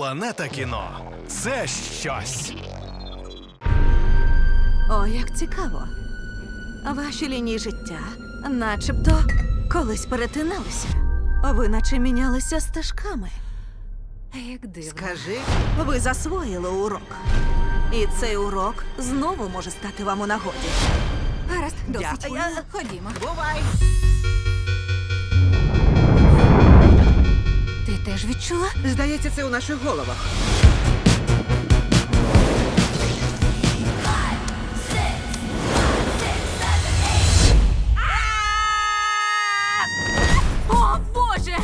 Планета кіно це щось. О, як цікаво. Ваші лінії життя начебто колись перетиналися. Ви наче мінялися стежками. Як дивно. Скажи, Ви засвоїли урок. І цей урок знову може стати вам у нагоді. Гаразд, досить. Дякую. Я- Ходімо. бувай. Здається, це у наших головах. О, Боже!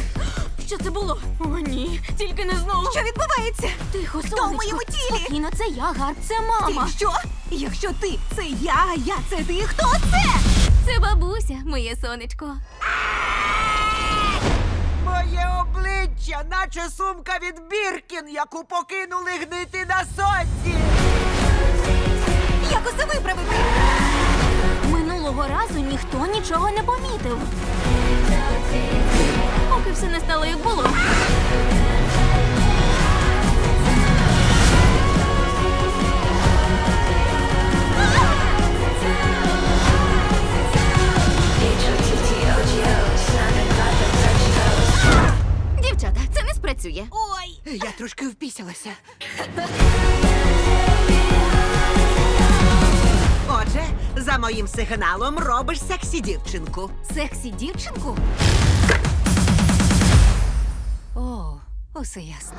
Що це було? О, ні, тільки не знову. Що відбувається? Тихо, сонечко. Хто в моєму тілі? Спокійно, це я, Гард, це мама. Ти що? Якщо ти це я, а я це ти, хто це? Це бабуся, моє сонечко. Моє обличчя, наче сумка від Біркін, яку покинули гнити на сонці. Як усе виправити? Минулого разу ніхто нічого не помітив. Спрацює. Ой! Я трошки впісялася. Отже, за моїм сигналом робиш сексі дівчинку. Сексі дівчинку? О, усе ясно.